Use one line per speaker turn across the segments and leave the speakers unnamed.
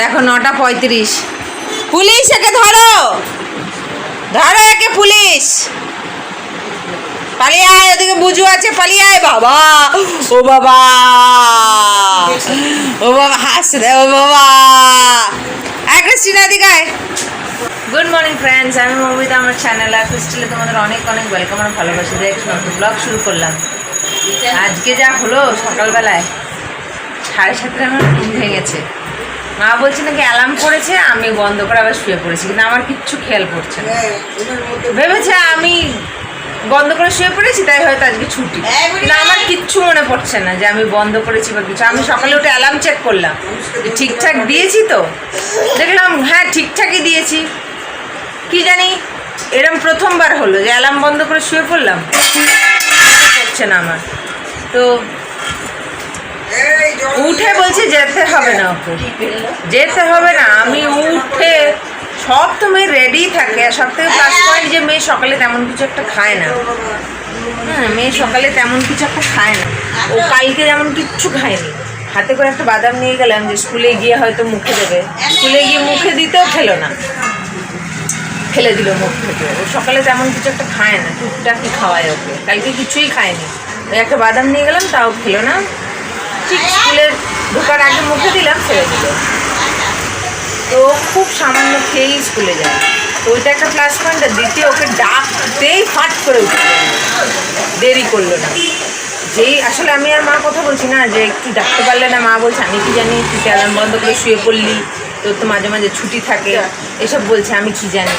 দেখো নটা পঁয়ত্রিশ। পুলিশ একে ধরো। ধরো একে পুলিশ। পালিয়ে আয়, ওদিকে বুঝু আছে, পালিয়ে আয় বাবা। ও বাবা। ও বাবা, হাসছে ও বাবা। আয় ক্রিস্টিনা দিকে গুড মর্নিং ফ্রেন্ডস আমি মৌমিতা, আমার চ্যানেল আর ক্রিস্টিলে তোমাদের অনেক অনেক ওয়েলকাম আর ভালোবাসি দিয়ে একটা নতুন ব্লগ শুরু করলাম। আজকে যা হলো সকালবেলায়, সাড়ে সাতটা আমার ঘুম ভেঙেছে। মা বলছে নাকি অ্যালার্ম করেছে আমি বন্ধ করে আবার শুয়ে পড়েছি কিন্তু আমার কিচ্ছু খেয়াল পড়ছে না। ভেবেছে আমি বন্ধ করে শুয়ে পড়েছি তাই হয়তো আজকে ছুটি। না আমার কিচ্ছু মনে পড়ছে না যে আমি বন্ধ করেছি বা কিছু। আমি সকালে উঠে অ্যালার্ম চেক করলাম যে ঠিকঠাক দিয়েছি তো? দেখলাম হ্যাঁ ঠিকঠাকই দিয়েছি। কি জানি এরম প্রথমবার হলো যে অ্যালার্ম বন্ধ করে শুয়ে পড়লাম। পড়ছে না আমার। তো উঠে বলছি যেতে হবে না ওকে। যেতে হবে না, আমি উঠে সব তো মেয়ে রেডি থাকে, আর সব থেকে প্লাস পয়েন্ট যে মেয়ে সকালে তেমন কিছু একটা খায় না। হ্যাঁ মেয়ে সকালে তেমন কিছু একটা খায় না। ও কালকে যেমন কিচ্ছু খায়নি। হাতে করে একটা বাদাম নিয়ে গেলাম যে স্কুলে গিয়ে হয়তো মুখে দেবে। স্কুলে গিয়ে মুখে দিতেও খেলো না। ফেলে দিল মুখ থেকে। ও সকালে তেমন কিছু একটা খায় না, টুকটাকি খাওয়ায় ওকে। কালকে কিছুই খায়নি। ওই একটা বাদাম নিয়ে গেলাম, তাও খেলো না। ঠিক স্কুলে ঢোকার আগে মুখে দিলাম, ছেড়ে দিল। তো খুব সামান্য খেয়েই স্কুলে যায়। তো ওইটা একটা প্লাস পয়েন্ট আর দ্বিতীয় ওকে ডাকতেই ফাট করে উঠে দেরি করল না। যেই আসলে আমি আর মা কথা বলছি না, যে একটু ডাকতে পারলে না মা বলছে, আমি কি জানি, তুই অ্যালার্ম বন্ধ করে শুয়ে পড়লি, তোর তো মাঝে মাঝে ছুটি থাকে, এসব বলছে, আমি কি জানি?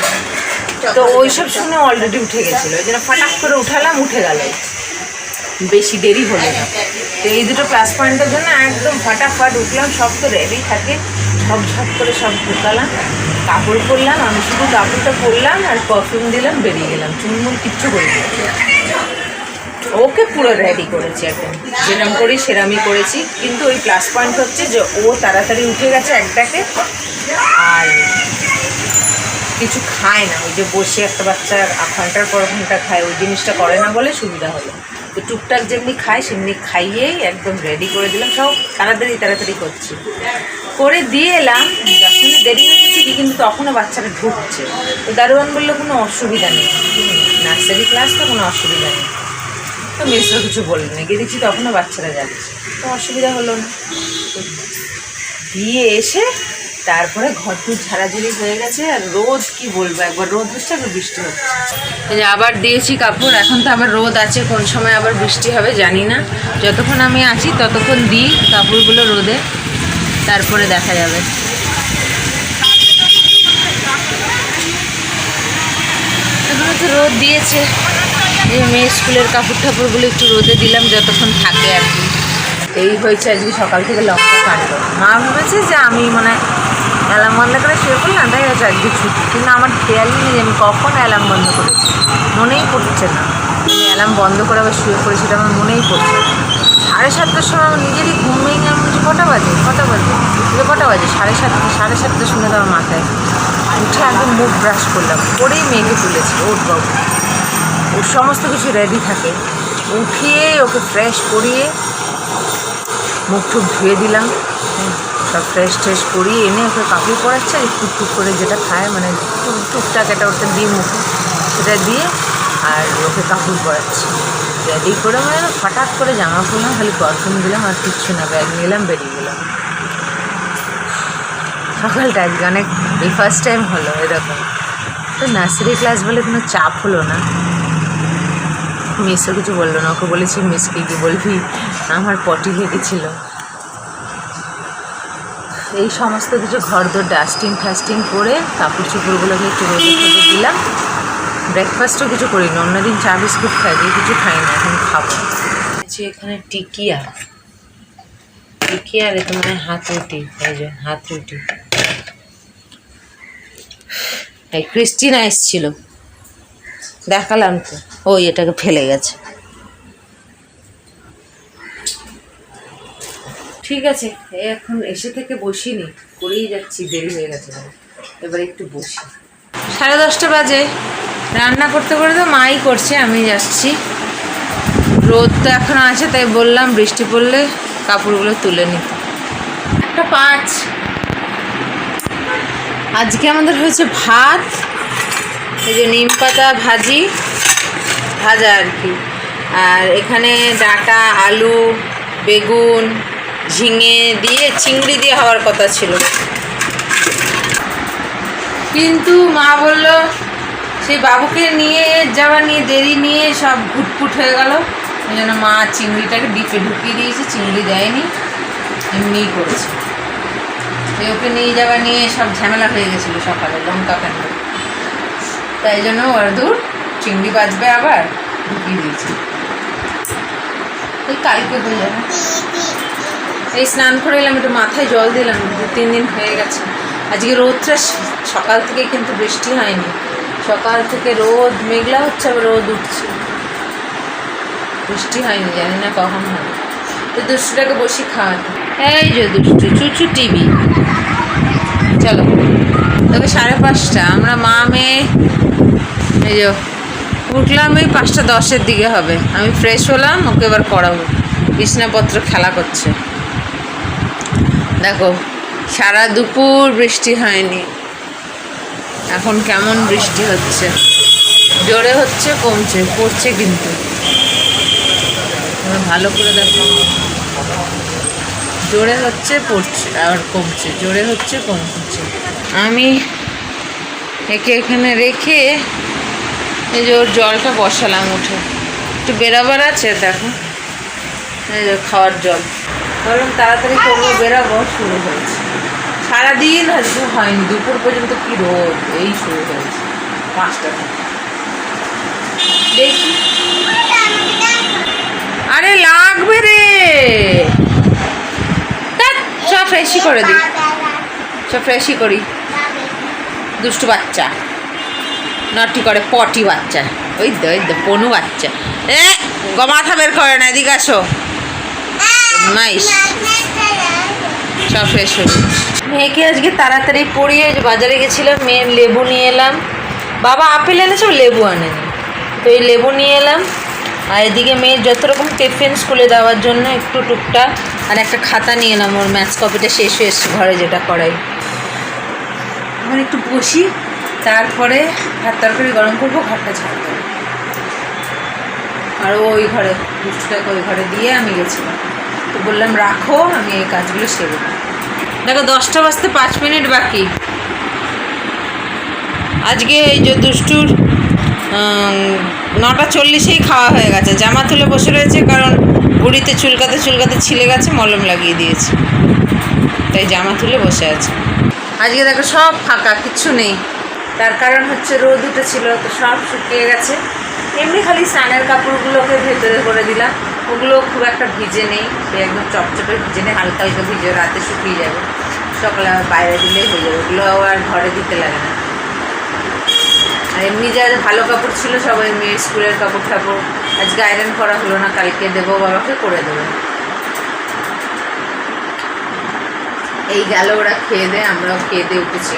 তো ওইসব শুনে অলরেডি উঠে গেছিল। ওই জন্য ফাটাক করে উঠালাম, উঠে গেল। বেশি দেরি হলো না। তো এই দুটো প্লাস পয়েন্টের জন্য একদম ফাটাফাট উঠলাম, সব তো রেডি থাকে। সব ঝপ করে সব ঢুকালাম, কাপড় পরলাম, আমি শুধু কাপড়টা পরলাম আর পারফিউম দিলাম, বেরিয়ে গেলাম। চুনমুন কিচ্ছু করিনি। ওকে পুরো রেডি করেছি একদম। যেরম করি সেরামই করেছি। কিন্তু ওই প্লাস পয়েন্ট হচ্ছে যে ও তাড়াতাড়ি উঠে গেছে একটাকে আর কিছু খায় না। ওই যে বসে একটা বাচ্চা ঘণ্টার পর ঘণ্টা খায়, ওই জিনিসটা করে না বলে সুবিধা হলো। তো টুকটাক যেমনি খায় সেমনি খাইয়েই একদম রেডি করে দিলাম। সব তাড়াতাড়ি তাড়াতাড়ি করছি। করে দিয়ে এলাম। মিনিট দেরি হয়েছে ঠিকই, কিন্তু তখনও বাচ্চাটা ঢুকছে। তো দারোয়ান বলল, কোনো অসুবিধা নেই। নার্সারি ক্লাস তো কোনো অসুবিধা নেই। তো মিশ্র কিছু বললেন না। গিয়ে দেখছি তখনও বাচ্চারা যাচ্ছে। তো অসুবিধা হলো না। দিয়ে এসে তারপরে ঘর টুর ঝাড়াঝুড়ি হয়ে গেছে আর রোদ, কি বলব একবার, রোদ হচ্ছে একবার বৃষ্টি হচ্ছে। যে আবার দিয়েছি কাপড়, এখন তো আবার রোদ আছে, কোন সময় আবার বৃষ্টি হবে জানি না। যতক্ষণ আমি আছি ততক্ষণ দিই কাপড়গুলো রোদে, তারপরে দেখা যাবে। এগুলো তো রোদ দিয়েছে। এই মেয়ে স্কুলের কাপড় টাপড়গুলো একটু রোদে দিলাম, যতক্ষণ থাকে আর কি। এই হয়েছে আজকে সকাল থেকে লঙ্কা কাণ্ড। মা ভেবেছে যে আমি মানে অ্যালার্ম বন্ধ করে শুয়ে পড়লাম তাই হচ্ছে আজকে ছুটি। কিন্তু আমার খেয়ালই নেই যে আমি কখন অ্যালার্ম বন্ধ করেছি। মনেই পড়ছে না। আমি অ্যালার্ম বন্ধ করে আবার শুয়ে পড়েছি, এটা আমার মনেই পড়ছে না। সাড়ে সাতটার সময় আমার নিজেরই ঘুম ভেঙে আমি বলছি কটা বাজে? কটা বাজে? বলে কটা বাজে? সাড়ে সাতটা সাড়ে সাতটা শুনে তো আমার মাথায় উঠে একদম মুখ ব্রাশ করলাম করেই মেয়েকে তুলেছি ওর বাবু। ওর সমস্ত কিছু রেডি থাকে। উঠিয়ে ওকে ফ্রেশ করিয়ে মুখ টুক ধুয়ে দিলাম। সব ফ্রেশ ট্রেশ করিয়ে এনে ওকে কাপড় পরাচ্ছে আর একটু টুক করে যেটা খায় মানে টুক টুকটাক এটা ওটা দিয়ে মুখে সেটা দিয়ে আর ওকে কাপড় পরাচ্ছি। রেডি করে মানে ফটাক করে জামা পরলাম খালি পারফিউম দিলাম আর কিচ্ছু না ব্যাগ নিলাম, বেরিয়ে গেলাম। সকালটা আজকে অনেক এই ফার্স্ট টাইম হলো এরকম। তো নার্সারি ক্লাস বলে কোনো চাপ হলো না। মিসও কিছু বলল না, ওকে বলেছি মিসকে কি বলবি? আমার পটি লেগেছিল এই সমস্ত কিছু ঘর দোর ডাস্টিং ফাস্টিং করে কাপড় চোপড়গুলোকে একটু রোদে ফেলে দিলাম। ব্রেকফাস্টও কিছু করিনি, অন্যদিন চা, বিস্কুট খাই দিয়ে কিছু খাই না এখন খাব। এখানে টিকিয়া। টিকিয়া এটা মানে হাত রুটি, এই যে হাত রুটি। এই ক্রিস্টিনা এসছিল। দেখালাম তো। ওই এটাকে ফেলে গেছে। ঠিক আছে এখন এসে থেকে বসিনি, করেই যাচ্ছি, দেরি হয়ে গেছে এবার একটু বসি। সাড়ে দশটা বাজে, রান্না করতে করে তো মাই করছে, আমি যাচ্ছি। রোদ তো এখন আছে, তাই বললাম বৃষ্টি পড়লে কাপড়গুলো তুলে নিতে একটা পাঁচ। আজকে আমাদের হয়েছে ভাত, এই যে নিম পাতা ভাজি, ভাজা আর কি। আর এখানে ডাটা, আলু, বেগুন ঝিঙে দিয়ে, চিংড়ি দিয়ে হওয়ার কথা ছিল। কিন্তু মা বলল, সেই বাবুকে নিয়ে যাওয়া নিয়ে দেরি নিয়ে সব ঘুটপুট হয়ে গেল। ওই জন্য মা চিংড়িটাকে ডিপে ঢুকিয়ে দিয়েছে, চিংড়ি দেয়নি, এমনিই করেছে। তো ওকে নিয়ে যাওয়া নিয়ে সব ঝামেলা হয়ে গেছিল সকালে, লঙ্কা কেন? তাই জন্য ওরা দূর চিংড়ি বাজবে আবার ঢুকিয়ে দিয়েছে। এই কালকে যাবে। এই স্নান করে এলাম একটু মাথায় জল দিলাম, দু তিন দিন হয়ে গেছে। আজকে রোদটা সকাল থেকে কিন্তু বৃষ্টি হয়নি। সকাল থেকে রোদ, মেঘলা হচ্ছে, আবার রোদ উঠছে। বৃষ্টি হয়নি, জানি না কখন হবে। তো দুষ্টুটাকে বসি খাওয়াতে এই যে দুষ্টু, চুচু টিভি। চলো। তবে সাড়ে পাঁচটা, আমরা মা, মেয়ে, এই যে উঠলাম, এই পাঁচটা দশের দিকে হবে। আমি ফ্রেশ হলাম, ওকে এবার পড়াবো। বিছনাপত্র খেলা করছে। দেখো, সারা দুপুর বৃষ্টি হয়নি। এখন কেমন বৃষ্টি হচ্ছে? জোরে হচ্ছে, কমছে, পড়ছে কিন্তু। ভালো করে দেখো। জোরে হচ্ছে, পড়ছে, আর কমছে। জোরে হচ্ছে, কমছে। আমি একে এখানে রেখে এই যে ওর জলটা বসালাম উঠে। একটু বেরাবার আছে, দেখো। এই যে খাওয়ার জল। ভাবলাম তাড়াতাড়ি করব, বেরাবো, শুরু হয়েছে। সারাদিন আজকে হয়নি, দুপুর পর্যন্ত কি রোদ, এই শুরু হয়েছে, পাঁচটা থেকে। দেখি। আরে লাগবে রে! সব ফ্রেশই করে দিই। সব ফ্রেশই করি। দুষ্টু বাচ্চা। নটি করে পটি বাচ্চা। ওই দে ওই দে, পনু বাচ্চা। এ মাথা বের করে না, এদিকে আসো। নাইস সব ফ্রেশ হয়ে মেয়েকে আজকে তাড়াতাড়ি পড়িয়ে বাজারে গেছিলাম, মেয়ের লেবু নিয়ে এলাম। বাবা আপেল এনেছে লেবু আনেনি। তো এই লেবু নিয়ে এলাম। আর এদিকে মেয়ের যত রকম টিফিন স্কুলে দেওয়ার জন্য একটু টুকটাক, আর একটা খাতা নিয়ে এলাম, ওর ম্যাথস কপিটা শেষ হয়ে এসছে ঘরে যেটা করাই। এখন একটু বসি, তারপরে ভাত তরকারি গরম করব, ঘরটা ঝাড় আর ওই ঘরে দুষ্টুটাকে ওই ঘরে দিয়ে আমি গেছিলাম। বললাম, রাখো, আমি এই কাজগুলো সেরে। দেখো, দশটা বাজতে পাঁচ মিনিট বাকি। আজকে এই যে দুষ্টুর নটা চল্লিশেই খাওয়া হয়ে গেছে। জামা তুলে বসে রয়েছে, কারণ বুড়িতে চুলকাতে চুলকাতে ছিলে গেছে, মলম লাগিয়ে দিয়েছে। তাই জামা তুলে বসে আছে। আজকে দেখো, সব ফাঁকা, কিচ্ছু নেই। তার কারণ হচ্ছে, রোদ উঠেছিল, তো সব শুকিয়ে গেছে। এমনি খালি স্নানের কাপড়গুলোকে ভেতরে করে দিলাম। ওগুলো খুব একটা ভিজে নেই, সে একদম চপচপে ভিজে নেই, হালকা হালকা ভিজে রাতে শুকিয়ে যাবে। সকালে বাইরে দিলেই হয়ে যাবে, ওগুলো আর ঘরে দিতে লাগে না। আর এমনি যা ভালো কাপড় ছিল সবাই মেয়ের স্কুলের কাপড় ঠাপড় আজকে আয়রন করা হলো না, কালকে দেবো বাবাকে করে দেবে। এই গেল ওরা খেয়ে দেয় আমরাও খেয়ে দিয়ে উঠেছি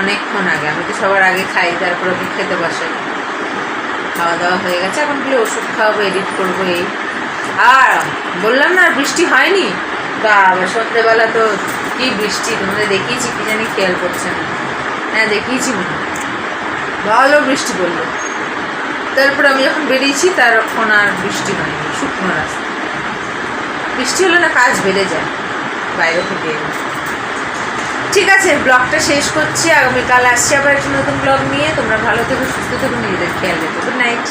অনেকক্ষণ আগে। আমি তো সবার আগে খাই, তারপর ওকে খেতে বসে। খাওয়া দাওয়া হয়ে গেছে, এখন খালি ওষুধ খাওয়াবো এডিট করব এই। আর বললাম না, বৃষ্টি হয়নি? বাবা সন্ধ্যেবেলা তো কি বৃষ্টি, তোমাদের দেখিয়েছি, কি জানি খেয়াল করছে না। হ্যাঁ দেখিয়েছি মনে ভালো বৃষ্টি পড়ল। তারপর আমি যখন বেরিয়েছি তখন আর বৃষ্টি হয়নি, শুকনো রাস্তা। বৃষ্টি হলে না কাজ বেড়ে যায়, বাইরে থেকে। ঠিক আছে, ব্লগটা শেষ করছি। আগামীকাল আসছি আবার একটা নতুন ব্লগ নিয়ে। তোমরা ভালো থেকো, সুস্থ থেকো, নিজেদের খেয়াল রেখো। Good night